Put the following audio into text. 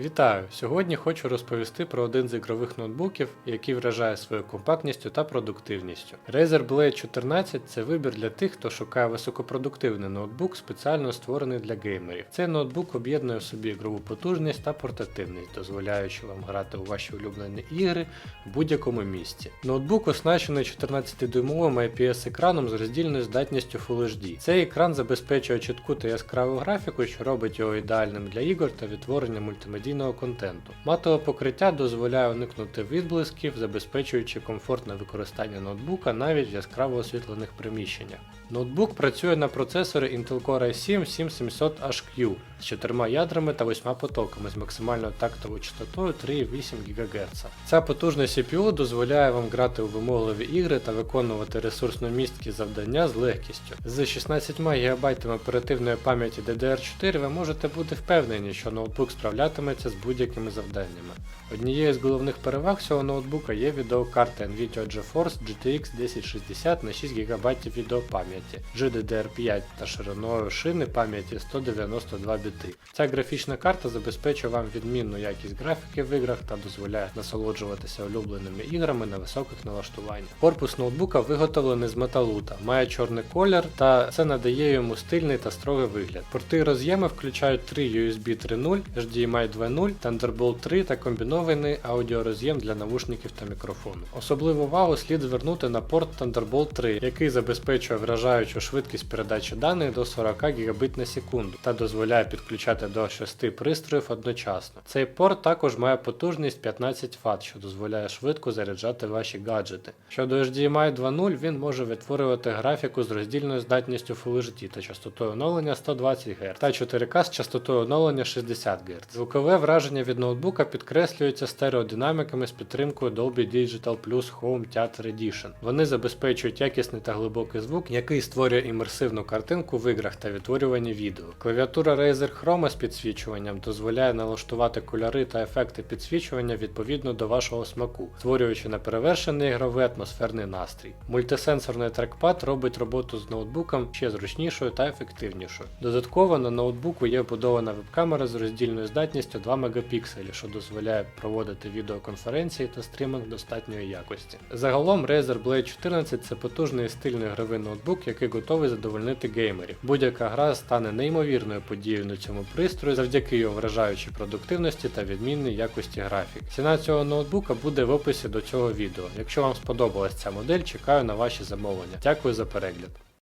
Вітаю! Сьогодні хочу розповісти про один з ігрових ноутбуків, який вражає своєю компактністю та продуктивністю. Razer Blade 14 це вибір для тих, хто шукає високопродуктивний ноутбук, спеціально створений для геймерів. Цей ноутбук об'єднує в собі ігрову потужність та портативність, дозволяючи вам грати у ваші улюблені ігри в будь-якому місці. Ноутбук оснащений 14-дюймовим IPS-екраном з роздільною здатністю Full HD. Цей екран забезпечує чітку та яскраву графіку, що робить його ідеальним для ігор та відтворення мультимедійного контенту. Матове покриття дозволяє уникнути відблисків, забезпечуючи комфортне використання ноутбука навіть в яскраво освітлених приміщеннях. Ноутбук працює на процесорі Intel Core i7 7700HQ з 4 ядрами та 8 потоками з максимальною тактовою частотою 3,8 ГГц. Ця потужна CPU дозволяє вам грати у вимогливі ігри та виконувати ресурсно місткі завдання з легкістю. З 16 ГБ оперативної пам'яті DDR4 ви можете бути впевнені, що ноутбук справлятиметься з будь-якими завданнями. Однією з головних переваг цього ноутбука є відеокарта Nvidia GeForce GTX 1060 на 6 ГБ відеопам'яті, GDDR5 та шириною шини пам'яті 192 біти. Ця графічна карта забезпечує вам відмінну якість графіки в іграх та дозволяє насолоджуватися улюбленими іграми на високих налаштуваннях. Корпус ноутбука виготовлений з металута, має чорний колір та це надає йому стильний та строгий вигляд. Порти роз'єми включають три USB 3.0, HDMI 2.0, Thunderbolt 3 та комбінований аудіороз'єм для навушників та мікрофону. Особливу увагу слід звернути на порт Thunderbolt 3, який забезпечує вражаючу швидкість передачі даних до 40 Гб на секунду та дозволяє підключати до 6 пристроїв одночасно. Цей порт також має потужність 15 Вт, що дозволяє швидко заряджати ваші гаджети. Щодо HDMI 2.0, він може відтворювати графіку з роздільною здатністю Full HD та частотою оновлення 120 Гц та 4К з частотою оновлення 60 Гц. Звукове враження від ноутбука підкреслюється стереодинаміками з підтримкою Dolby Digital Plus Home Theater Edition. Вони забезпечують якісний та глибокий звук, який створює імерсивну картинку в іграх та відтворюванні відео. Клавіатура Razer Chroma з підсвічуванням дозволяє налаштувати кольори та ефекти підсвічування відповідно до вашого смаку, створюючи неперевершений ігровий атмосферний настрій. Мультисенсорний трекпад робить роботу з ноутбуком ще зручнішою та ефективнішою. Додатково на ноутбуку є вбудована веб-камера з роздільною здатністю 2 мегапікселі, що дозволяє проводити відеоконференції та стріминг достатньої якості. Загалом Razer Blade 14 це потужний і стильний ігровий ноутбук, який готовий задовольнити геймерів. Будь-яка гра стане неймовірною подією на цьому пристрої завдяки його вражаючій продуктивності та відмінній якості графік. Ціна цього ноутбука буде в описі до цього відео. Якщо вам сподобалась ця модель, чекаю на ваші замовлення. Дякую за перегляд.